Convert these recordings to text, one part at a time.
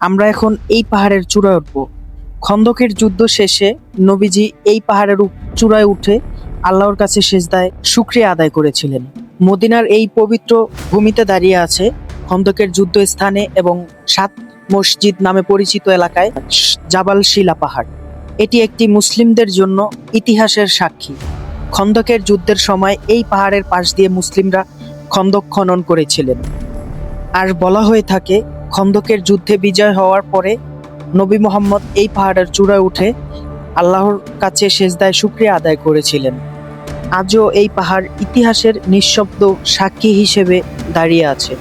আমরা এখন এই পাহাড়ের চূড়ায় উঠব। খন্দকের যুদ্ধ শেষে নবীজি এই পাহাড়ের চূড়ায় উঠে আল্লাহর কাছে সেজদায় শুক্রিয়া আদায় করেছিলেন। মদিনার এই পবিত্র ভূমিতে দাঁড়িয়ে আছে খন্দকের যুদ্ধ স্থানে এবং সাত মসজিদ নামে পরিচিত এলাকায় জাবাল শিলা পাহাড়। এটি একটি মুসলিমদের জন্য ইতিহাসের সাক্ষী। খন্দকের যুদ্ধের সময় এই পাহাড়ের পাশ দিয়ে মুসলিমরা খন্দক খনন করেছিলেন। আর বলা হয়ে থাকে খন্দকের যুদ্ধে বিজয় হওয়ার পরে নবী মোহাম্মদ এই পাহাড়ের চূড়ায় উঠে আল্লাহর কাছে সেজদায় শুক্রিয়া আদায় করেছিলেন। আজও এই পাহাড় ইতিহাসের নিঃশব্দ সাক্ষী হিসেবে দাঁড়িয়ে আছে।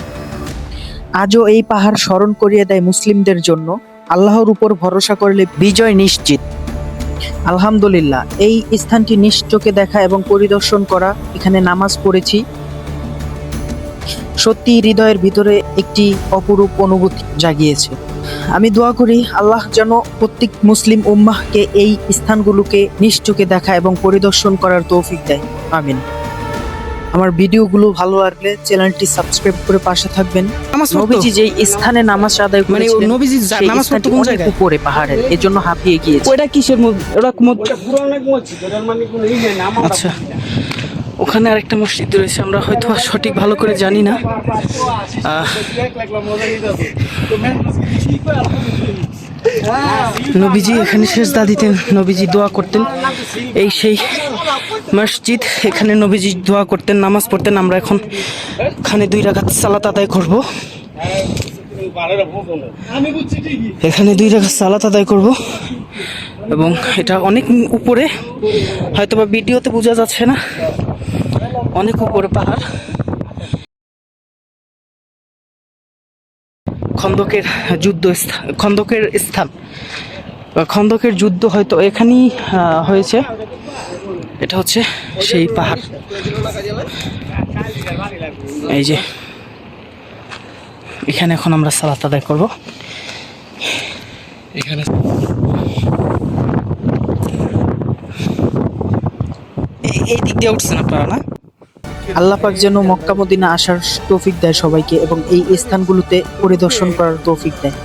আজও এই পাহাড় স্মরণ করিয়ে দেয় মুসলিমদের জন্য আল্লাহর উপর ভরসা করলে বিজয় নিশ্চিত। আলহামদুলিল্লাহ, এই স্থানটি নিজ চোখে দেখা এবং পরিদর্শন করা, এখানে নামাজ পড়েছি। সত্যি হৃদয়ের ভিতরে একটি অপরূপ অনুভূতি জাগিয়েছে। আমি দোয়া করি আল্লাহ যেন প্রত্যেক মুসলিম উম্মাহকে এই স্থানগুলোকে নিশ্চোখে দেখা এবং পরিদর্শন করার তৌফিক দেয়। আমিন। আমার ভিডিওগুলো ভালো লাগলে চ্যানেলটি সাবস্ক্রাইব করে পাশে থাকবেন। নবীজি যেই স্থানে নামাজ আদায় মানে নবীজি নামাজ পড়তো কোন জায়গায়? উপরে পাহাড়ের জন্য হাঁপিয়ে গিয়েছে। ওটা কিসের মধ্যে? ওটা মদ- আচ্ছা। ওখানে আরেকটা মসজিদ রয়েছে, আমরা হয়তো সঠিক ভালো করে জানি না। নবীজি এখানে শেষ দা দিতেন নবীজি দোয়া করতেন। এই সেই মসজিদ, এখানে নবীজি দোয়া করতেন, নামাজ পড়তেন। আমরা এখন এখানে দুই রাখাত সালাত আদায় করব। এখানে দুই রাখাত সালাত আদায় করব। এবং এটা অনেক উপরে হয়তো বা ভিডিওতে বোঝা যাচ্ছে না। অনেক উপরে পাহাড়। খন্দকের যুদ্ধ খন্দকের স্থান। খন্দকের যুদ্ধ হয়তো এখানেই হয়েছে। এটা হচ্ছে সেই পাহাড়। এই যে, এখানে এখন আমরা সালাত আদায় করব। এখানে এই- এই দিক দিয়ে উঠছেন আপনারা, না? আল্লাহ পাক যেন মক্কা মদিনা আসার তৌফিক দেয় সবাইকে এবং এই স্থানগুলোতে পরিদর্শন করার তৌফিক দেয়।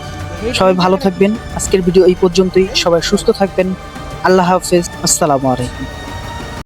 সবাই ভালো থাকবেন। আজকের ভিডিও এই পর্যন্তই। সবাই সুস্থ থাকবেন। আল্লাহ হাফেজ। আসসালামু আলাইকুম।